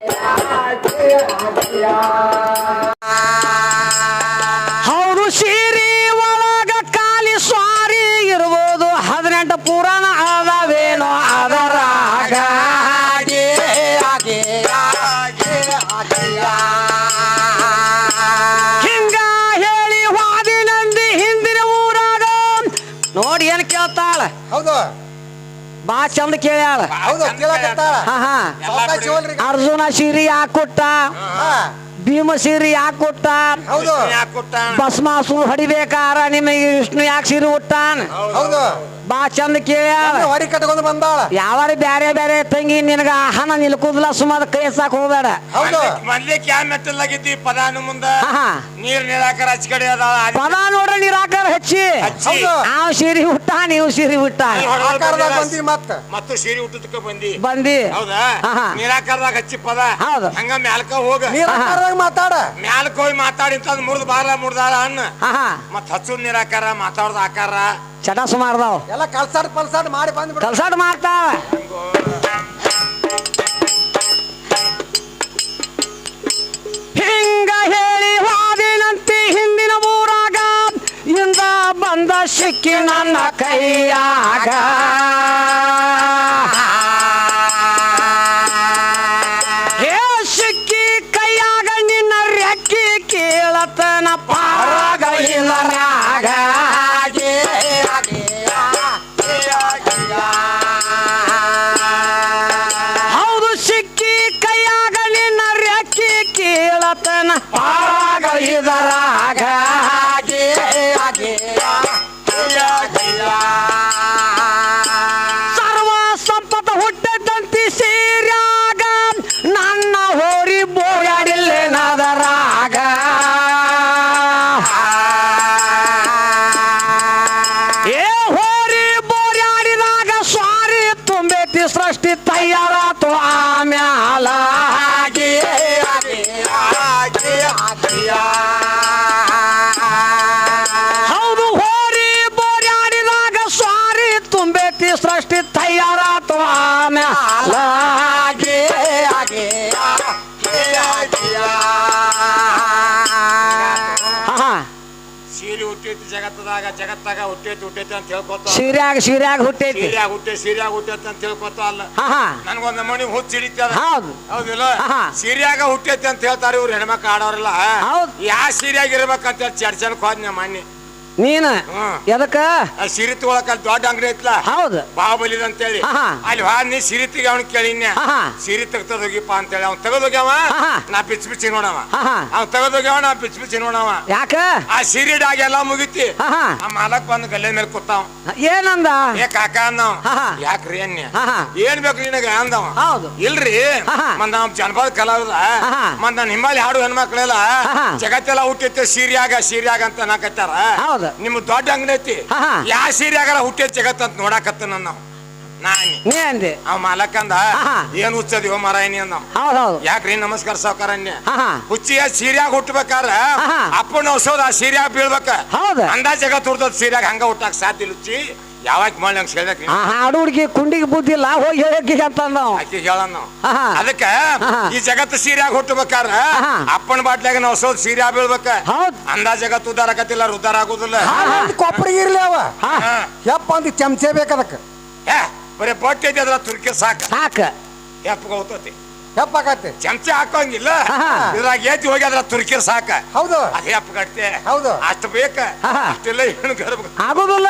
ಹೌದು ಚಂದ ಕೇಳ್ಯಾಳ. ಹೌದು ಕೇಳಕತ್ತಾಳ. ಹಾ ಹಾ. ಸಾವ್ಕಾಶ ಹೋಲ್ರಿ ಅರ್ಜುನ ಸೀರಿ ಯಾಕೆ ಕೊಟ್ಟ ಹಾ, ಭೀಮ ಸೀರಿ ಯಾಕೆ ಭಸ್ಮಾಸು ಹೌದು ಭಸ್ಮಾಸುರು ಹೊಡಿಬೇಕಾರ ನಿಮಗೆ ವಿಷ್ಣು ಯಾಕೆ ಸೀರೆ ಹುಟ್ಟಾನ್ ಹೌದು. ಬಾ ಚಂದ ಕೇಳ್ಯಾಳ ಹೊಡಿ ಕಟ್ಕೊಂಡು ಬಂದಾಳ? ಯಾವಾರ ಬ್ಯಾರೆ ಬ್ಯಾರೆ ತಂಗಿ ನಿನಗ ಹಣ ನಿಲ್ಕುದಿಲ್ಲ ಸುಮಾರು ಕೈ ಸಾಕ್ ಹೋಗ್ಬೇಡ. ಹೌದು. ಮೊದ್ಲಿಕ್ ಯಾ ಮೆಟ್ಟಲಾಗಿದ್ದಿ ಪದಾನು ಮುಂದ. ನೀರ್ ನಿರಾಕಾರ ಹಚ್ ಕಡೆ ಅದಾವ ಅದ್ ಪದ ನೋಡ್ರಿ ನಿರಾಕಾರ ಹಚ್ಚಿ. ಹಚ್ಚಿ. ಸೀರಿ ಅವ್ ಸೀರೆ ಹುಟ್ಟ ನೀವು ಸೀರಿ ಹುಟ್ಟ. ಬಂದಿ ಮತ್ತ. ಮತ್ತು ಸೀರೆ ಹುಟ್ಟದಕ್ಕ ಬಂದಿ. ಬಂದಿ. ಹೌದಾ? ನಿರಾಕಾರದಾಗ. ಹಚ್ಚಿ ಪದ. ಹೌದು. ಹಂಗ ಮ್ಯಾಲ್ಕ ಹೋಗ. ನಿರಾಕಾರದಾಗ ಮಾತಾಡ. ಮ್ಯಾಲ್ಕ ಹೋಗಿ ಮಾತಾಡಿ ಅಂತ ಮುರಿದ್ ಬಾರ ಮುರ್ದಾರ ಅಣ್ಣ ಹಾ ಮತ್ತೆ ಮತ್ ಹಚ್ಚುದ್ ನೀರಾಕಾರ ಮಾತಾಡ್ದ ಆಕಾರ. ಚಟ ಸುಮಾರ್ದಾವ್. ಎಲ್ಲ ಕಲ್ಸಾಡ್ ಪಲ್ಸಾಡ್ ಮಾಡಿ ಬಂದ್ಬಿಡ. ಕಲ್ಸಾಡ್ ಮಾಡ್ತಾವ. ಹಿಂಗ ಹೇಳಿ ವಾದಿನಂತಿ ಹಿಂದಿನ ಊರಾಗ ಇಂದ ಬಂದ ಸಿಕ್ಕಿ ನನ್ನ ಕೈಯಾಗ. ಜಗತ್ತಾಗ ಹುಟ್ಟೈತಿ ಹುಟ್ಟೈತಿ ಅಂತ ಹೇಳ್ಕೊತ ಸೀರ್ಯಾಗ ಸೀರ್ಯಾಗ ಹುಟ್ಟೈತಿ. ಸೀರ್ಯಾಗ ಹುಟ್ಟೆ ಸೀರ್ಯಾಗ ಹುಟ್ಟೈತಿ ಅಂತ ಹೇಳ್ಕೊತ ಅಲ್ಲ. ಹಾ ಹಾ. ನನ್ಗೊಂದ್ ಮಣಿ ಹುಚ್ಚ ಹಿಡಿತದ ಹೌದು. ಹೌದಿಲ್ಲ. ಸೀರ್ಯಾಗ ಹುಟ್ಟೈತಿ ಅಂತ ಹೇಳ್ತಾರೆ ಇವ್ರು ಹೆಣ್ಮಕ್ಳು ಆಡೋರಲ್ಲ. ಹೌದು. ಯಾ ಸೀರ್ಯಾಗ ಇರ್ಬೇಕಂತ ಹೇಳಿ ಚರ್ಚನ್ ಹೋದ್ ನಮ್ಮ ಮಣ್ಣಿ ನೀನ. ಎದಕ್ಕ ಆ ಸೀರೆ ತಗೊಳಕ ಅಲ್ಲಿ ದೊಡ್ಡ ಅಂಗಡಿ ಐತ್ಲ ಹೌದು ಬಾಹುಬಲಿ ಅಂತ ಹೇಳಿ ಅಲ್ಲಿ ಹಾ ನೀ ಸಿರಿ ತೆಗಿ ಅವ್ನ ಕೇಳಿನ್ಯ ಸಿರಿ ಸೀರೆ ತೆಗ್ತದ ಹೋಗಿಪ್ಪ ಅಂತೇಳಿ ಅವ್ನ್ ತೆಗೆದೋಗ್ಯಾವ ಆಹಾ. ನಾ ಬಿಚ್ಚ ಬಿಚ್ಚಿ ನೋಡವ ಅವ್ನ ಅವ್ನ್ ತೆಗೆದೋಗ್ಯಾವ ನಾ ಬಿಚ್ಚ ಬಿಚ್ಚಿ ನೋಡವ ಯಾಕ ಆ ಸಿರಿ ಡಾಗ್ ಎಲ್ಲಾ ಮುಗಿತಿ. ಆ ಮಾಲಕ್ ಬಂದು ಗಲ್ಲೆ ಮೇಲೆ ಕೂತಾವ ಏನಂದ ಏ ಕಾಕ ಅಂದವ. ಯಾಕ್ರಿ ಅನ್ಯ. ಏನ್ ಬೇಕು ನಿನಗ ಅಂದವ ಹೌದು. ಇಲ್ರಿ ನಾವ್ ಜನಪದ ಕಲಾವಿದ. ಮಂದ ನಿಮ್ಮಲ್ಲಿ ಹಿಂಬಾಲಿ ಹಾಡು ಹೆಣ್ಮಕ್ಳೆಲ್ಲ. ಜಗತ್ತೆಲ್ಲ ಹುಟ್ಟೈತೆ ಸೀರ್ಯಾಗ ಸೀರ್ಯಾಗ ಅಂತ ನಾಕತ್ತಾರ ಹೌದು. ನಿಮ್ ದೊಡ್ಡ ಅಂಗಡಿ ಐತಿ ಹಾ. ಯಾ ಸೀರೆ ಆಗಲ್ಲ ಹುಟ್ಟಿದ ಜಗತ್ ಅಂತ ನೋಡಾಕತ್ತ ನನ್ನ ನಾನಿ ನೀ ಅಂದೆ ಅವ್ ಮಾಲಕಂದ. ಏನ್ ಹುಚ್ಚದಿ ಓ ಮರಾಯಣಿ ಅಂದ ಹೌದು ಹೌದು ಯಾಕ್ರಿ ನಮಸ್ಕಾರ ಸಾವುಕಾರ ಹಾ. ಹುಚ್ಚಿಯ ಸೀರ್ಯಾಗ ಹುಟ್ಟಬೇಕಾರ. ಅಪ್ಪನ ಔಷಧ ಆ ಸೀರ್ಯಾಗ ಬೀಳ್ಬೇಕ ಹೌದು. ಅಂದಾಜ ಜಗತ್ ಹುಡ್ದದ್ ಸೀರ್ಯಾಗ ಹಂಗ ಹುಟ್ಟಾಕ ಸಾಧ್ಯ ಇಲ್ಲ ಹುಚ್ಚಿ ಯಾವಾಗ ಮಾಡಿ ಆ ಹಾಡು ಹುಡುಗಿ ಕುಂಡಿಗೆ ಬುದ್ಧಿ ಇಲ್ಲ ಹೋಗಿ ಹೋಗಿ ಅಂತ ನಾವು. ಆಹಾ. ಅದಕ್ಕ ಆಹಾ. ಈ ಜಗತ್ತು ಸೀರ್ಯಾಗ ಹುಟ್ಟಬೇಕಾರ ಆಹಾ. ಅಪ್ಪನ ಬಾಟ್ಲಾಗ ನಾವು ಸೋದ್ ಸೀರ್ಯಾ ಬೀಳ್ಬೇಕ. ಹೌದ್. ಅಂದಾಜ ಜಗತ್ತು ಉದ್ದಾರ ಆಗತಿಲ್ಲ ಉದ್ದಾರ ಆಗುದಿಲ್ಲ ಕೊಪ್ಪರಿಗೆ ಇರ್ಲಿ ಅವ. ಹಾ. ಹಾ. ಯಪ್ಪ ಅಂತ ಚಮಚೆ ಬೇಕದಕ್ಕ ಏ, ಬರೀ ಬಟ್ಟೆ ಐತಿ ಅದ್ರ ತುರ್ಕಿ ಸಾಕ. ಸಾಕ. ಯಪ್ಪ ಹೋಗ್ತತಿ ಯಪ್ಪ ಆಗತ್ತೆ ಚಮಚ ಹಾಕೋಂಗಿಲ್ಲ. ಆಹಾ. ಇದ್ರಾಗ ಏತಿ ಹೋಗಿ ಅದ್ರ ತುರ್ಕಿ ಸಾಕ. ಹೌದು. ಅದೇ ಅಪ್ಪ ಕಟ್ತೆ ಹೌದು. ಅಷ್ಟು ಬೇಕ. ಆಹಾ. ಅಷ್ಟೆಲ್ಲ ಏನು ಗರ್ಭ ಆಗುದಿಲ್ಲ.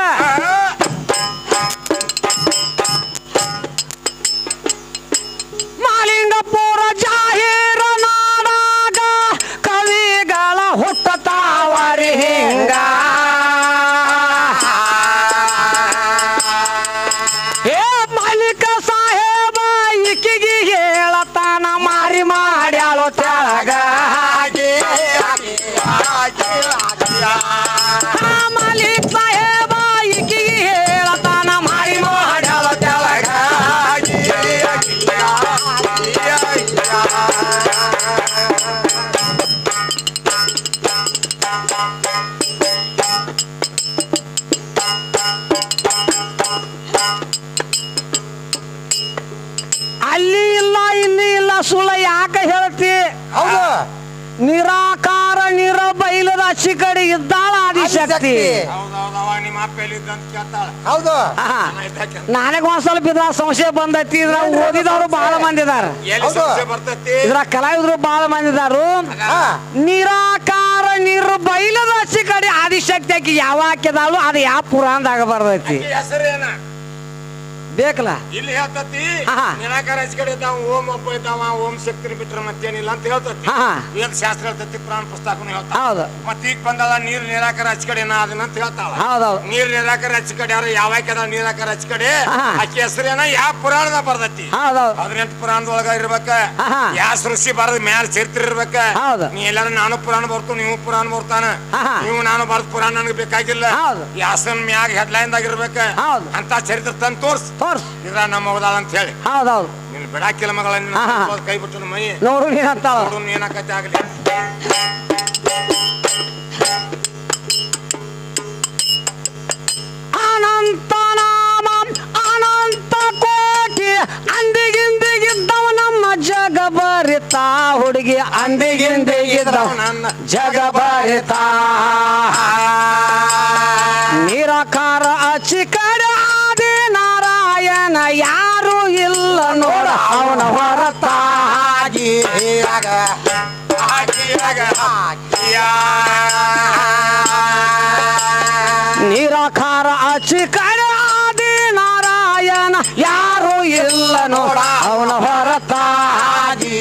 मालिंग पूरा ज़ाहिर। ಹೇಳ್ತಿ? ಹೌದು. ನಿರಾಕಾರ ನಿರ ಬೈಲದ ಅಚ್ಚಿ ಕಡೆ ಇದ್ದಾಳ ಆದಿಶಕ್ತಿ ಹೌದು. ನನಗೆ ನಾ ಇದ್ದಾಕೆ. ನನಗ ಒಂದ್ ಸ್ವಲ್ಪ ಇದ್ರ ಸಂಶಯ ಬಂದೈತಿ ಇದ್ರ ಓದಿದವರು ಬಹಳ ಮಂದಿ ಇದಾರ. ಹೌದು. ಸಂಶಯ ಬರ್ತೈತಿ? ಇದ್ರ ಕಲಾವಿದರು ಬಹಳ ಮಂದಿ ಇದಾರು. ನಿರಾಕಾರ ನಿರಾಕಾರ ನಿರ್ಬೈಲದ ಅಚ್ಚಿ ಕಡೆ ಆದಿಶಕ್ತಿ ಆಕಿ ಯಾವ ಹಾಕಿದಾಳು ಅದು ಯಾವ ಪುರಾಣದಾಗ ಬರ್ತೈತಿ. ಹೆಸರೇನ? ಬೇಕಲ್ಲ ಇಲ್ಲಿ ಹೇಳ್ತತಿ ಆಹಾ. ನಿರಾಕಾರ ಕಡೆ ಇದ್ದಾವ ಓಂ ಒಬ್ಬ ಇದ್ದಾವ ಓಂ ಶಕ್ತಿ ಬಿಟ್ರೆ ಮತ್ತೇನಿಲ್ಲ ಅಂತ ಹೇಳ್ತತಿ ಆಹಾ. ವೇದ ಶಾಸ್ತ್ರ ಹೇಳ್ತತಿ ಪುರಾಣ ಪುಸ್ತಕನು ಹೇಳ್ತಾವ ಹೌದು ಮತ್ತ ಈಗ ಬಂದಲ್ಲ ನೀರ್ ನಿರಾಕಾರ ಕಡೆ ನಾ ಅದನ್ನ ಅಂತ ಹೇಳ್ತಾವ ಹೌದೌದು ನೀರ್ ನಿರಾಕಾರ ಕಡೆ ಅವ್ರ ಯಾವ ಅದ ನಿರಾಕಾರ ಕಡೆ ಆಹಾ. ಆಕಿ ಹೆಸರೇನ ಯಾವ ಪುರಾಣದ ಬರ್ತೈತಿ ಹೌದೌದು ಹದಿನೆಂಟು ಪುರಾಣದೊಳಗ ಇರ್ಬೇಕ ಆಹಾ. ಯಾವ ಸೃಷ್ಟಿ ಬರದ ಮ್ಯಾಲ ಚರಿತ್ರೆ ಇರ್ಬೇಕ ಹೌದು. ನೀ ಎಲ್ಲಾರು ನಾನು ಪುರಾಣ ಬರ್ತು ನೀವು ಪುರಾಣ ಬರ್ತಾನ ಆಹಾ. ನೀವು ನಾನು ಬರ್ದ ಪುರಾಣ ನನಗೆ ಬೇಕಾಗಿಲ್ಲ ಹೌದು. ಯಾಸನ್ ಮ್ಯಾಗ ಹೆಡ್ಲೈನ್ ದಾಗ ಇರ್ಬೇಕ ಹೌದು. ಅಂತ ಚರಿತ್ರೆ ತಂದು ತೋರ್ಸ್ ತೋರ್ಸ್. ಇದ್ರ ನಮ್ಮ ಹೋದಾಳ ಅಂತ ಹೇಳಿ. ಹೌದೌದು. ನೀನು ಬಿಡಾಕಿಲ್ಲ ಮಗಳ ನಿನ್ನ ಆಹಾ. ಕೈ ಬಿಟ್ಟು ಮೈ. ನೋಡು ನೀನಂತಾಳ ನೋಡು ಏನಾಕತ್ತೆ ಆಗಲಿ. ಅನಂತ ನಾಮ ಅನಂತ ಕೋಟಿ ಅಂದಿಗಿಂದಿಗಿದ್ದವ ನಮ್ಮ ಜಗ ಬರಿತ. ಹುಡುಗಿ ಅಂದಿಗಿಂದಿಗಿದ್ದವ ನನ್ನ ಜಗ ಬರಿತ. ನಿರಾಕಾರ ಯಾರು ಇಲ್ಲ ನೋಡ ಅವನ ಹೊರತಾಗಿ. ನಿರಾಕಾರ ಕಡೆ ಆದಿ ನಾರಾಯಣ ಯಾರು ಇಲ್ಲ ನೋಡ ಅವನ ಹೊರತಾಗಿ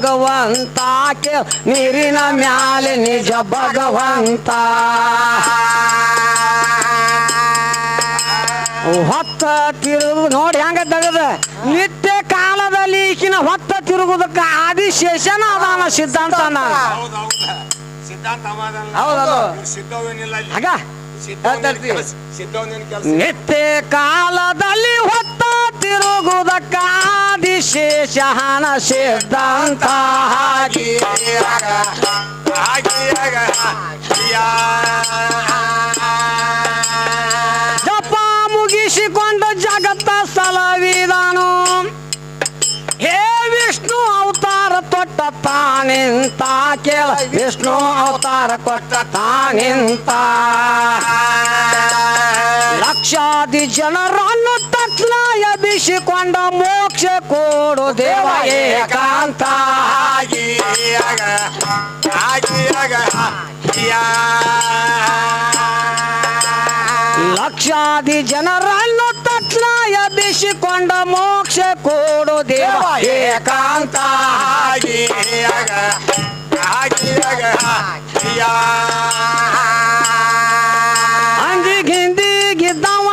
ಭಗವಂತ ಕೇಳ ನೀರಿನ ಮ್ಯಾಲೆ ನಿಜ ಭಗವಂತ. ಹೊತ್ತ ತಿರುಗು ನೋಡಿ ಹೆಂಗ ತೆಗದ? ನಿತ್ಯ ಕಾಲದಲ್ಲಿ ಈಕಿನ ಹೊತ್ತ ತಿರುಗುದಕ್ಕ ಆದಿಶೇಷನ ಅದಾನ ಸಿದ್ಧಾಂತ ಹೌದೌದು ಹೌದ್ ನಿತ್ಯ ಕಾಲದಲ್ಲಿ ಹೊತ್ತ ತಿರುಗುದಕ್ಕ ಹಣ ಸಿದ್ಧಾಂತ ಹಾಗೆ ಕೇಳ, ವಿಷ್ಣು ಅವತಾರ ಕೊಟ್ಟ ತಾನಿಂತ ಲಕ್ಷಾದಿ ಜನರನ್ನು ತತ್ಲಾಯ ಬಿಸಿಕೊಂಡ ಮೋಕ್ಷ ಕೊಡು ದೇವ ಏಕಾಂತ. ಲಕ್ಷಾದಿ ಜನರನ್ನು ತತ್ಲಾಯ ಬಿಸಿಕೊಂಡ ಮೋಕ್ಷ ಕೊಡು ದೇವ ಏಕಾಂತ ಆಕಿಯಾಗ ಆಕಿಯಾಗ ಯಾ. ಅಂದಿಗಿಂದಿಗಿದ್ದವ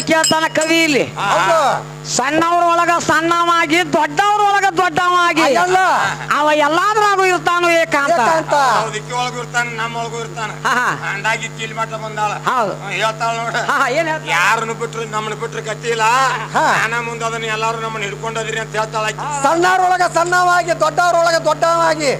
ಏನ್ ಕೇಳ್ತಾನ ಕವಿ ಇಲ್ಲಿ. ಹೌದು. ಸಣ್ಣವ್ರೊಳಗ ಸಣ್ಣವಾಗಿ ದೊಡ್ಡವ್ರೊಳಗ ದೊಡ್ಡವಾಗಿ ಅವ ಅವ ಎಲ್ಲಾದ್ರಾಗೂ ಇರ್ತಾನು ಏಕಾಂತ? ಅಂತ ಒಳಗೂ ಇರ್ತಾನ ನಮ್ಮ ಒಳಗೂ ಇರ್ತಾನ. ಹಾ, ಹಾ. ಅಂಡಾಗಿ ಕೀಲ್ ಮಟ್ಟ ಬಂದಾಳ. ಹೌದು. ಹೇಳ್ತಾಳ ನೋಡ. ಹಾ, ಏನ್ ಹೇಳ್ತಾರೆ ಯಾರನ್ನು ಬಿಟ್ರು ನಮ್ಮನ್ನ ಬಿಟ್ರು ಗತಿಲ್ಲ ಹಾ. ನಾನ ಮುಂದೆ ಅದನ್ನ ಎಲ್ಲಾರು ನಮ್ಮನ್ನ ಹಿಡ್ಕೊಂಡದ್ರಿ ಅಂತ ಹೇಳ್ತಾಳ ಆಕಿ. ಸಣ್ಣವ್ರೊಳಗ ಸಣ್ಣವಾಗಿ ದೊಡ್ಡವ್ರೊಳಗ ದೊಡ್ಡವಾಗಿ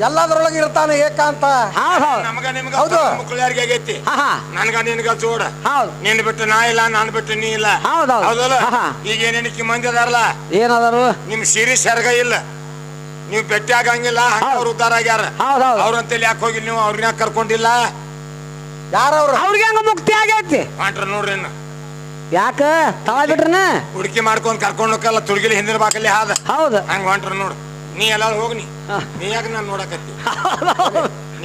ಎಲ್ಲದರೊಳಗೆ ಇರ್ತಾನೆ ಏಕಾಂತ? ಹೌದ್ ಹೌದ್. ನಮಗ ನಿಮ್ಗ ಹೌದು. ಮಕ್ಕಳಿಯಾರಿಗೆ ಆಗೈತಿ. ಹಾ, ಹಾ. ನನ್ಗ ನಿನ್ಗ ಜೋಡ. ಹೌದ್. ನಿನ್ ಬಿಟ್ಟು ನಾ ಇಲ್ಲ ನಾನ್ ಬಿಟ್ಟು ನೀ ಇಲ್ಲ. ಹೌದ್ ಹೌದ್. ಹೌದಲ್ಲ? ಹಾ, ಹಾ. ಈಗ ಏನೇನಕ್ಕೆ ಮಂದಿ ಅದಾರಲ್ಲ? ಏನದಾರು ನಿಮ್ ಸಿರಿ ಸೆರಗ ಇಲ್ಲ. ನೀವು ಭೇಟಿ ಆಗಂಗಿಲ್ಲ ಹಂಗ ಅವ್ರು ಉದ್ದಾರ ಆಗ್ಯಾರ. ಹೌದ್ ಹೌದ್. ಅವ್ರಂತೇಳಿ ಯಾಕೆ ಹೋಗಿಲ್ಲ ನೀವು? ಅವ್ರನ್ನ ಯಾಕೆ ಕರ್ಕೊಂಡಿಲ್ಲ? ಯಾರವ್ರು? ಅವ್ರಿಗೆ ಹಂಗ ಮುಕ್ತಿ ಆಗೈತಿ? ಮಾಡ್ರ ನೋಡ್ರಿ ಯಾಕ? ತಳ ಬಿಟ್ರನ? ಹುಡುಕಿ ಮಾಡ್ಕೊಂಡ್ ಕರ್ಕೊಂಡು ಹೋಗಲ್ಲ ತುಳ್ಗಿಲಿ ಹಿಂದಿನ ಬಾಕಲ್ಲಿ ಹಾದ. ಹೌದು. ಹಂಗ ಹೊಂಟ್ರ ನೋಡು. ನೀ ಎಲ್ಲ ಹೋಗ್ನಿ. ನೀ ಯಾಕೆ ನಾನು ನೋಡಕತ್ತಿ?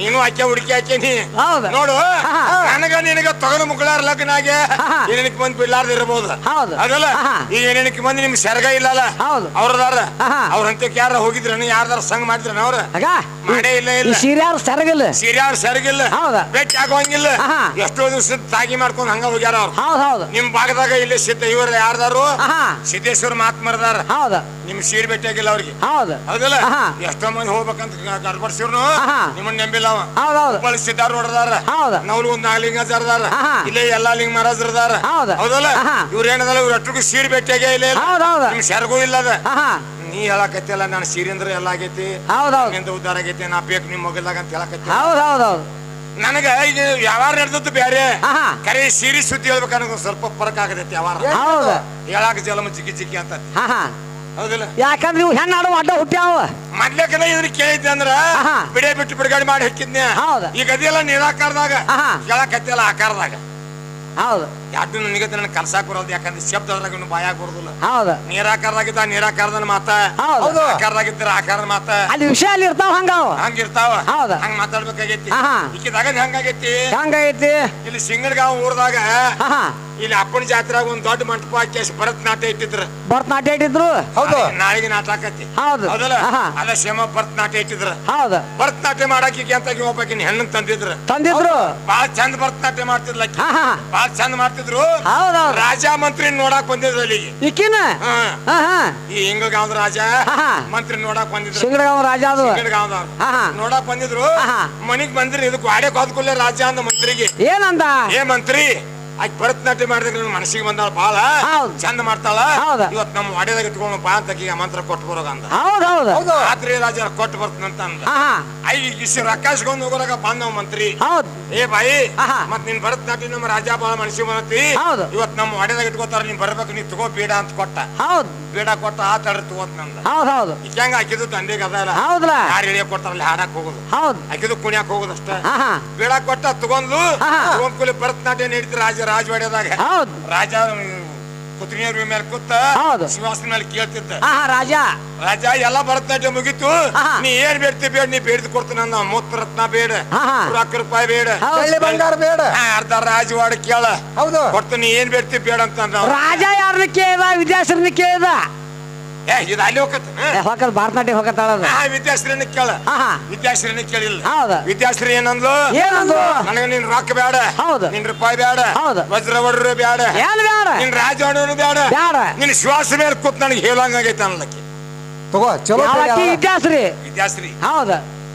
ನೀನು ಆಕೆ ಹುಡುಕಿ ಹಾಕೇನಿ ನೀ ಹೌದು. ನೋಡು ಹಾ. ನನಗ ನಿನಗ ತಗೊಂಡು ಮುಗಳಾರ ಲಗ್ನಾಗೆ ಹಾ. ಏನಕ್ಕೆ ಬಂದ್ ಬಿಡ್ಲಾರ್ದ ಇರಬಹುದು ಹೌದು. ಅದಲ್ಲ ಹಾ. ಈಗ ಏನಕ್ಕೆ ಬಂದ್ ನಿಮ್ ಸೆರಗ ಇಲ್ಲಲ್ಲ ಹೌದು. ಅವ್ರದಾರ ಹಾ. ಅವ್ರಂತ ಯಾರ ಹೋಗಿದ್ರ ಯಾರ್ದಾರ ಸಂಗ್ ಮಾಡಿದ್ರ ಅವ್ರ ಆಗ ಮಾಡೇ ಇಲ್ಲ ಈ ಇಲ್ಲ ಸೀರೆ ಯಾರು ಸೆರಗಿಲ್ಲ ಸೀರೆ ಅವ್ರ ಸೆರಗಿಲ್ಲ ಹೌದಾ? ಬೆಟ್ಟ ಆಗೋಂಗಿಲ್ಲ ಹಾ. ಎಷ್ಟೋ ದಿವಸ ತಾಗಿ ಮಾಡ್ಕೊಂಡ್ ಹಂಗ ಹೋಗ್ಯಾರ ಅವ್ರು ಹೌದು ಹೌದು ನಿಮ್ ಭಾಗದಾಗ ಇಲ್ಲಿ ಸಿದ್ಧ ಇವ್ರ ಯಾರ್ದಾರು ಆಹಾ. ಸಿದ್ದೇಶ್ವರ ಮಹಾತ್ಮರದಾರ ಹೌದು ನಿಮ್ ಸೀರೆ ಬೆಟ್ಟಾಗಿಲ್ಲ ಅವ್ರಿಗೆ ಹೌದು ಹೌದಲ್ಲ ಆಹಾ. ಎಷ್ಟೋ ಮಂದಿ ಹೋಗ್ಬೇಕಂತ ಆಹಾ. ನಿಮ್ಮನ್ನ ನಂಬಿಲ್ಲ ಅವ ಹೌದು ಹೌದು ಹುಬ್ಬಳ್ಳಿ ಸಿದ್ಧಾರ್ ನೋಡದಾರ ಹೌದು. ನಾವು ಒಂದ್ ನಾಲ್ಕು ಲಿಂಗಾಚಾರದಾರ ಆಹಾ. ಇಲ್ಲೇ ಎಲ್ಲಾ ಲಿಂಗ ಮಹಾರಾಜರದಾರ ಹೌದು. ಹೌದಲ್ಲ? ಆಹಾ. ಇವ್ರ ಏನದಲ್ಲ ಇವ್ರ ಒಟ್ಟಿಗೆ ಸೀರೆ ಭೇಟಿಯಾಗೇ ಇಲ್ಲ ಇಲ್ಲ. ಹೌದು ಹೌದು ನಿಮ್ ಇಲ್ಲ ಇಲ್ಲದ ಆಹಾ. ನೀ ಹೇಳಕತ್ತಿಲ್ಲ ನಾನು ಸೀರೆಂದ್ರ ಎಲ್ಲ ಆಗೈತಿ. ಹೌದು ಹೌದು ನಿಂದ ಉದ್ದಾರ ಆಗೈತಿ ನಾ ಬೇಕು ನಿಮ್ ಮಗಲ್ದಾಗ ಅಂತ ಹೇಳಕತ್ತಿ. ಹೌದು ಹೌದು ಹೌದು ನನಗ ಈಗ ವ್ಯವಹಾರ ನಡೆದದ್ದು ಬೇರೆ ಆಹಾ. ಕರೆ ಸೀರಿ ಸುದ್ದಿ ಹೇಳ್ಬೇಕು ಒಂದ್ ಸ್ವಲ್ಪ ಫರಕ್ ಆಗತೈತಿ ವ್ಯವಹಾರ. ಹೌದು. ಹೇಳಾಕ ಜಲಮ ಜಿಕ್ಕಿ ಜಿಕ್ಕಿ ಅಂತ ಹಾ ಹಾ ಹೌದಿಲ್ಲ. ಯಾಕಂದ್ರೆ ಇವು ಹೆಣ್ಣಾಡು ಅಡ್ಡ ಹುಟ್ಟ್ಯಾವ ಮೊದ್ಲೇಕನ ಇದ್ರ ಕೇಳಿದ್ದೆ ಅಂದ್ರ ಬಿಡೇ ಬಿಡೆ ಬಿಟ್ಟು ಬಿಡುಗಡೆ ಮಾಡಿ ಹಾಕಿದ್ನೆ. ಹೌದು. ಈಗ ಅದೆಲ್ಲ ನಿರಾಕಾರದಾಗ ಆಹಾ. ಕೇಳಕತ್ತಿಲ್ಲ ಆಕಾರದಾಗ. ಹೌದು. ಯಾವ್ದು ನನಗೆ ನನ್ನ ಕಲ್ಸಾಕ್ ಬರೋದು ಯಾಕಂದ್ರೆ ಶಬ್ದದಾಗ ಇನ್ನು ಬಾಯಾಗ ಬರೋದಿಲ್ಲ. ಹೌದು. ನೀರಾಕಾರದಾಗಿದ್ದ ನೀರಾಕಾರದ ಮಾತ ಹೌದು. ಹೌದು. ಆಕಾರದಾಗಿದ್ದ ಆಕಾರದ ಮಾತ ಅಲ್ಲಿ ವಿಷಯ ಅಲ್ಲಿ ಇರ್ತಾವ ಹಂಗಾವ ಹಂಗಿರ್ತಾವ. ಹೌದು. ಹಂಗ ಮಾತಾಡ್ಬೇಕಾಗೈತಿ. ಆಹಾ. ಈಕಿದಾಗ ಹಂಗಾಗೈತಿ? ಹೆಂಗೈತಿ ಇಲ್ಲಿ ಸಿಂಗಡ್ಗಾವ್ ಊರದಾಗ ಆಹಾ. ಇಲ್ಲಿ ಅಪ್ಪನ ಜಾತ್ರೆ ಒಂದ್ ದೊಡ್ಡ ಮಂಟಪ ಹಾಕಿ ಭರತನಾಟ್ಯ ಇಟ್ಟಿದ್ರ. ಭರತನಾಟ್ಯ ಇಟ್ಟಿದ್ರು? ಹೌದು. ನಾಳೆಗೆ ನಾಟಕ ಆಕತಿ. ಹೌದು. ಹೌದಲ್ಲ. ಅದ ಶ್ರಮ ಭರತನಾಟ್ಯ ಇಟ್ಟಿದ್ರ. ಹೌದು. ಭರತನಾಟ್ಯ ಮಾಡಾಕಿ ಅಂತ ಒಬ್ಬಾಕಿನ ಹೆಣ್ಣು ತಂದಿದ್ರು. ತಂದಿದ್ರು? ಬಾಳ ಚಂದ ಭರತನಾಟ್ಯ ಮಾಡ್ತಿದ್ಲ ಆಕಿ. ಹಾ ಬಾಳ ಚಂದ ಮಾಡ್ತಿದ್ರು. ಹೌದ್ ರಾಜ ಮಂತ್ರಿ ನೋಡಾಕ್ ಬಂದಿದ್ರು ಅಲ್ಲಿಗೆ. ಇಕ್ಕಿನ? ಹಾ. ಹಾ ಹಾ. ಈ ಹಿಂಗಗಾಂವ್ ರಾಜ. ಮಂತ್ರಿ ನೋಡಾಕ್ ಬಂದಿದ್ರು. ಸಿಂಗಡಗಾಂವ್ ರಾಜ ಅದು. ನೋಡಾಕ್ ಬಂದಿದ್ರು. ಹಾ ಮನಿಗ್ ಬಂದ್ರಿ ಇದಕ್ ವಾಡೆ ಕೊದ್ಕೊಲ್ಲ ರಾಜ ಅಂದ ಮಂತ್ರಿಗೆ. ಏನಂದ? ಏ ಮಂತ್ರಿ ಆಕಿ ಭರತನಾಟ್ಯ ಮಾಡಿದ್ರೆ ನನ್ನ ಮನಸ್ಸಿಗೆ ಬಂದಾಳ ಬಾಳ? ಹೌದು. ಚಂದ ಮಾಡ್ತಾಳ? ಹೌದು. ಇವತ್ ನಮ್ಮ ವಾಡ್ಯದಾಗ ಇಟ್ಕೊಂಡು ಬಾ ಅಂತ ಆಕಿಗೆ ಮಂತ್ರ ಕೊಟ್ಟು ಬರೋಗ ಅಂದ. ಹೌದು ಹೌದು. ರಾತ್ರಿ ರಾಜ ಕೊಟ್ಟು ಬರ್ತಂತ ಅಂದ. ಆಹಾ. ಐ ಇಷ್ಟು ರೊಕ್ಕ ಇಸ್ಕೊಂಡ್ ಹೋಗೋರಾಗ ಬಂದವ ಮಂತ್ರಿ. ಹೌದು. ಏ ಬಾಯಿ ಆಹಾ. ಮತ್ ನಿನ್ ಭರತನಾಟ್ಯ ನಮ್ಮ ರಾಜ ಬಾಳ ಮನಸ್ಸಿಗೆ ಬಂದತಿ. ಹೌದು. ಇವತ್ ನಮ್ಮ ವಾಡ್ಯದಾಗ ಇಟ್ಕೋತಾರ ನೀನ್ ಬರ್ಬೇಕು ನೀ ತಗೋ ಬೇಡ ಅಂತ ಕೊಟ್ಟ. ಹೌದು. ಬೇಡ ಕೊಟ್ಟ ಆ ತಡ ತಗೋತ್ ನಂದ. ಹೌದು ಹೌದು. ಹೆಂಗ ಹಾಕಿದ್ದು ತಂದೆಗೆ ಅದಲ್ಲ ಹೌದಲ್ಲ ಯಾರು ಇಳಿಯ ಕೊಡ್ತಾರಲ್ಲ ಹಾಡಕ್ ಹೋಗುದು. ಹೌದು. ಹಾಕಿದ್ದು ಕುಣಿಯಾಕ್ ಹೋಗುದು ಅಷ್ಟೇ ಬೇಡ ಕೊಟ್ಟ ತಗೊಂಡ್ಲು. ಆಹಾ. ತಗೊಂಡ್ ಕೂಲಿ ಭರತನಾಟ್ಯ ನೀಡಿದ್ರು ರಾಜ ರಾಜವಾಡ್ಯದಾಗ ಹೌದು. ರಾಜ ಕುತ್ರಿಯವ್ರ ಮೇಲೆ ಕೂತ ಹೌದು. ಶಿವಾಸನ ಮೇಲೆ ಕೇಳ್ತಿದ್ದ. ಆಹಾ ರಾಜ. ರಾಜ ಎಲ್ಲ ಭರತನಾಟ್ಯ ಮುಗೀತು. ಆಹಾ. ನೀ ಏನ್ ಬೇಡ್ತಿ ಬೇಡ ನೀ ಬೇಡ್ದು ಕೊಡ್ತೀನಿ ನನ್ನ ಮೂವತ್ತು ರತ್ನ ಬೇಡ ಆಹಾ. ರೊಕ್ಕ ರೂಪಾಯಿ ಬೇಡ. ಹೌದು. ಬೆಳ್ಳಿ ಬಂಗಾರ ಬೇಡ. ಅರ್ಧ ರಾಜವಾಡ ಕೇಳ. ಹೌದು. ಕೊಡ್ತೀನಿ ಏನ್ ಬೇಡ್ತಿ ಬೇಡ ಅಂತ ಅಂದ. ಯಾರ್ನ ರಾಜ ಯಾರನ್ನ ಕೇಳ್ದ? ವಿದ್ಯಾಸರನ್ನ ಕೇಳ್ದ? ಏ ಇದು ಅಲ್ಲಿ ಹೋಗತ್ತ. ಹೊಕ್ಕದ ಭರತನಾಟ್ಯ ಹೊಕ್ಕತ್ತಾಳದ ಆ ವಿದ್ಯಾಶ್ರೀನ ಕೇಳ. ವಿದ್ಯಾಶ್ರೀನ ಕೇಳಿಲ್ಲ. ಹೌದು. ವಿದ್ಯಾಶ್ರೀ ಏನಂದ್ಲು? ಏನಂದ್ಲು? ನನಗೆ ನಿನ್ ರೊಕ್ಕ ಬೇಡ ಹೌದು. ನಿನ್ ರೂಪಾಯಿ ಬೇಡ ಹೌದು. ವಜ್ರ ಒಡ್ರು ಬೇಡ ಏನ್ ಬೇಡ ನಿನ್ ರಾಜವಾಡನು ಬೇಡ ಬೇಡ ನಿನ್ ಶ್ವಾಸ ಮೇಲೆ ಕೂತ್ ನನಗೆ ಹೇಳಂಗಾಗೈತೆ ಅನ್ನಕ್ಕೆ ತಗೋ ಚಲೋ. ವಿದ್ಯಾಶ್ರೀ. ವಿದ್ಯಾಶ್ರೀ. ಹೌದ.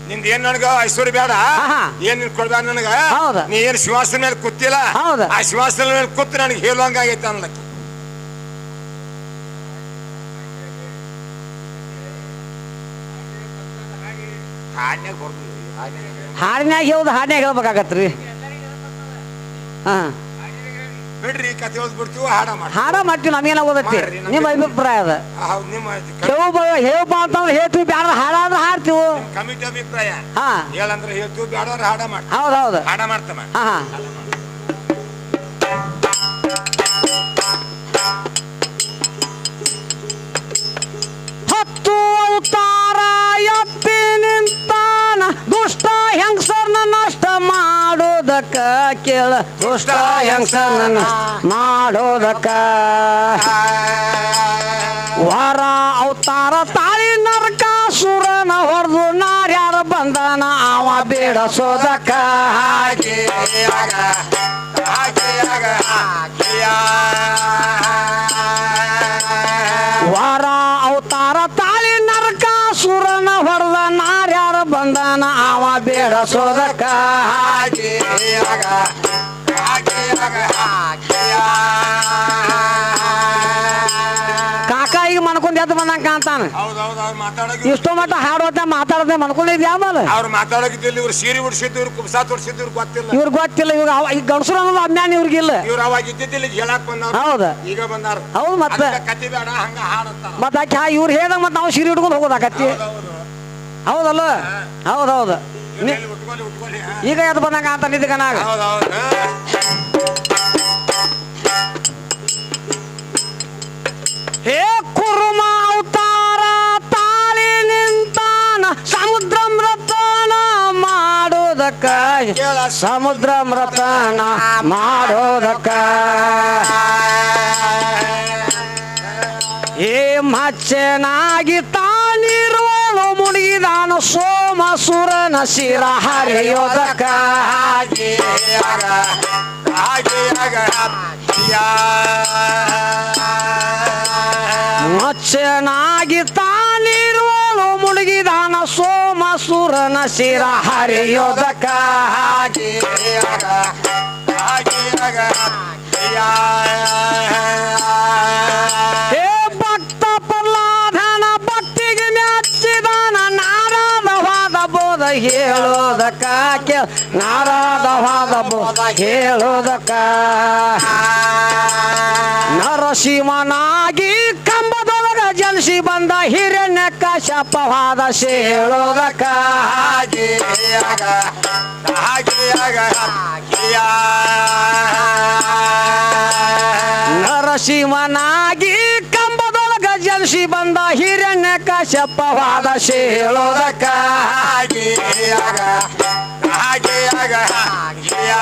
ನಿಂದ ಏನ್ ನನಗ ಐಶ್ವರ್ಯ ಬೇಡ ಆಹಾ. ಏನ್ ನಿನ್ ಕೊಡ್ಬೇಡ ನನಗ? ಹೌದು. ನೀ ಏನ್ ಶ್ವಾಸ ಮೇಲೆ ಕೂತಿಲ್ಲ? ಹೌದು. ಆ ಶ್ವಾಸ ಮೇಲೆ ಕೂತ್ ನನಗೆ ಹೇಳುವಂಗಾಗೈತೆ ಅನ್ಲಕ್ಕೆ ಹಾಡ್ನ್ಯಾಗ ಹೇಳುದು ಹಾಡಿನ್ಯಾಗ ಹೇಳ್ಬೇಕಾಗತ್ರಿ. ಹಾಂ. ಬಿಡ್ರಿ ಕತೆ ಓದ್ಬಿಡ್ತೀವಿ ಹಾಡ ಮಾಡಿ ಹಾಡ ಮಾಡ್ತೀವಿ ನಮಗೇನ ಓದತ್ತಿ. ನಿಮ್ ನಿಮ್ಮ ಅಭಿಪ್ರಾಯ ಅದ. ಹೇವು ಹೇವಪ್ಪ ಅಂತಂದ್ರೆ ಹೇಳ್ತೀವಿ ಬ್ಯಾಡ ಹಾಡಾದ್ರೆ ಹಾಡ್ತೀವಿ. ಕಮಿಟಿ ಅಭಿಪ್ರಾಯ. ಹಾ. ಹೇಳಂದ್ರೆ ಹೇಳ್ತೀವಿ ಬ್ಯಾಡ ಹಾಡ ಮಾಡಿ ಹೌದು ಹೌದು. ಹಾಡ ಮಾಡ್ತಮ್ಮ ಹಾ ಹಾ. ಕೇಳ ದುಷ್ಟ ಹೆಂಗಸರ್ನ ನನ್ನ ಮಾಡೋದಕ್ಕ. ವಾರ ಅವತಾರ ತಾಳಿ ನರಕಾಸುರನ ಹೊರದು ನಾರ್ಯಾರ ಬಂದನ ಅವ ಬೇಡಸೋದಕ್ಕ. ಹಾಗೆ ವಾರ ಅವತಾರ ತಾಳಿ ನರಕಾಸುರನ ಹೊಡೆದ ನಾರ್ಯಾರ ಬಂದನ ಅವ ಬೇಡಸೋದಕ್ಕ. ಎದ್ದು ಬಂದಂಗ ಕಾಣ್ತಾನ. ಇಷ್ಟು ಹೌದ್ ಮಟ್ಟ ಹಾಡೋತ ಮಾತಾಡದೆ ಮನ್ಕೊಂಡಿದ್ಯಾ ಆಮೇಲೆ? ಅವ್ರು ಮಾತಾಡೋಕಿದ್ದಿಲ್ಲ ಇವ್ರು ಸೀರೆ ಉಡ್ಸಿದ್ದು ಇವ್ರು ಕುಬ್ಸಾ ತೊಡ್ಸಿದ್ದು ಇವ್ರು ಗೊತ್ತಿಲ್ಲ ಇವಾಗ ಗೊತ್ತಿಲ್ಲ ಇವಾಗ ಈ ಗಂಡಸರು ಅನ್ನೋದು ಅಜ್ಞಾನ ಇವ್ರಿಗಿಲ್ಲ ಇವ್ರು ಅವಾಗ ಇದ್ದಿದ್ದಿಲ್ಲ ಹೇಳಕ್ ಬಂದವ್ರು. ಹೌದು. ಈಗ ಬಂದಾರ. ಹೌದು ಮತ್ತೆ. ಅದಕ್ಕ ಕತಿ ಬೇಡ ಹಂಗ ಹಾಡಂತಾರ ಮತ್ತ ಆಕೆ ಇವ್ರು ಹೇಳ್ದಂಗ ಮತ್ತೆ ನಾವು ಸೀರೆ ಹಿಡ್ಕೊಂಡು ಹೋಗೋದಾಕತ್ತಿ ಹೌದಲ್ಲ? ಹೌದೌದು. ಈಗ ಎದ್ದು ಬಂದಂಗ ಅಂತ ಹೌದ್ ಹೌದ್ ಹಾ. ಕುರುಮ ಅವತಾರ ತಾಳಿ ನಿಂತಾನ ಸಮುದ್ರ ಮೃತನ ಮಾಡೋದಕ್ಕ ಸಮುದ್ರ ಮೃತಾನ ಮಾಡೋದಕ್ಕ ಏ ಮಚ್ಚನಾಗಿ ತಾನಿರುವಳು ಮುಡಿದಾನು ಸೋಮ ಸುರನ ಶಿರ ಹರಿಯೋದಕ್ಕ ಮಚ್ಚನಾಗಿ ತಾನಿರುವಳು ಮುಳುಗಿದಾನ ಸೋಮ ಸುರನ ಶಿರ ಹರಿಯೋದಕ್ಕ ಹೇಳೋದಕ್ಕ ನಾರಾದವಾದ ಹೇಳೋದಕ್ಕ. ನರಸಿಂಹನಾಗಿ ಕಂಬದೊಳಗ ಜನಿಸಿ ಬಂದ ಹಿರಣ್ಯ ಕಶಪವಾದ ಸೇಳೋದಕ್ಕ ಹಾಗೆ ಹಿರಣ್ಯ ಕಶಪವಾದ ಸೇಳೋದಕ್ಕ ಹಾಗೆ ಆಗ ಹಾಗೆ ಆಗ ಯಾ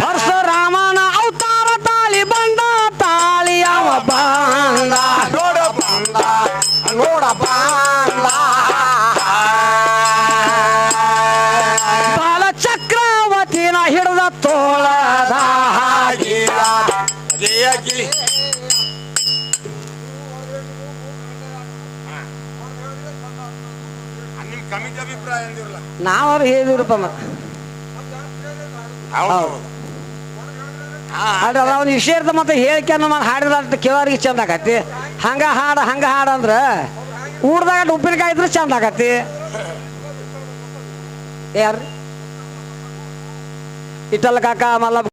ಪರಶುರಾಮನ ಅವತಾರ ತಾಳಿ ಬಂದ ತಾಳಿ ಅವ ಬಂದ? ನೋಡ ಬಂದ ನೋಡ ಬಂದ. ಬಾಲ ಚಕ್ರವತಿನ ಹಿಡಿದ ತೋಳದ ಹಾಗೆ. ನಾವ್ರು ಹೇಳಿದ್ರಪ್ಪ ಮತ್ತೆ ಹಾಡ್ರ ಅವ್ನು ಮತ್ತೆ ಹೇಳ್ಕೊಂಡು ಮತ್ತೆ ಹಾಡಿದ ಅಂತ ಕೇಳೋರಿಗೆ ಚಂದ ಆಗತ್ತಿ. ಹಂಗ ಹಾಡ ಹಂಗ ಹಾಡ ಅಂದ್ರ ಊಟದಾಗ ಉಪ್ಪಿನಕಾಯಿ ಇದ್ರೆ ಚಂದ ಆಗತ್ತಿ. ಯಾರು ಇಟ್ಟಲ್ಲ ಕಾಕ ಮಲ್ಲ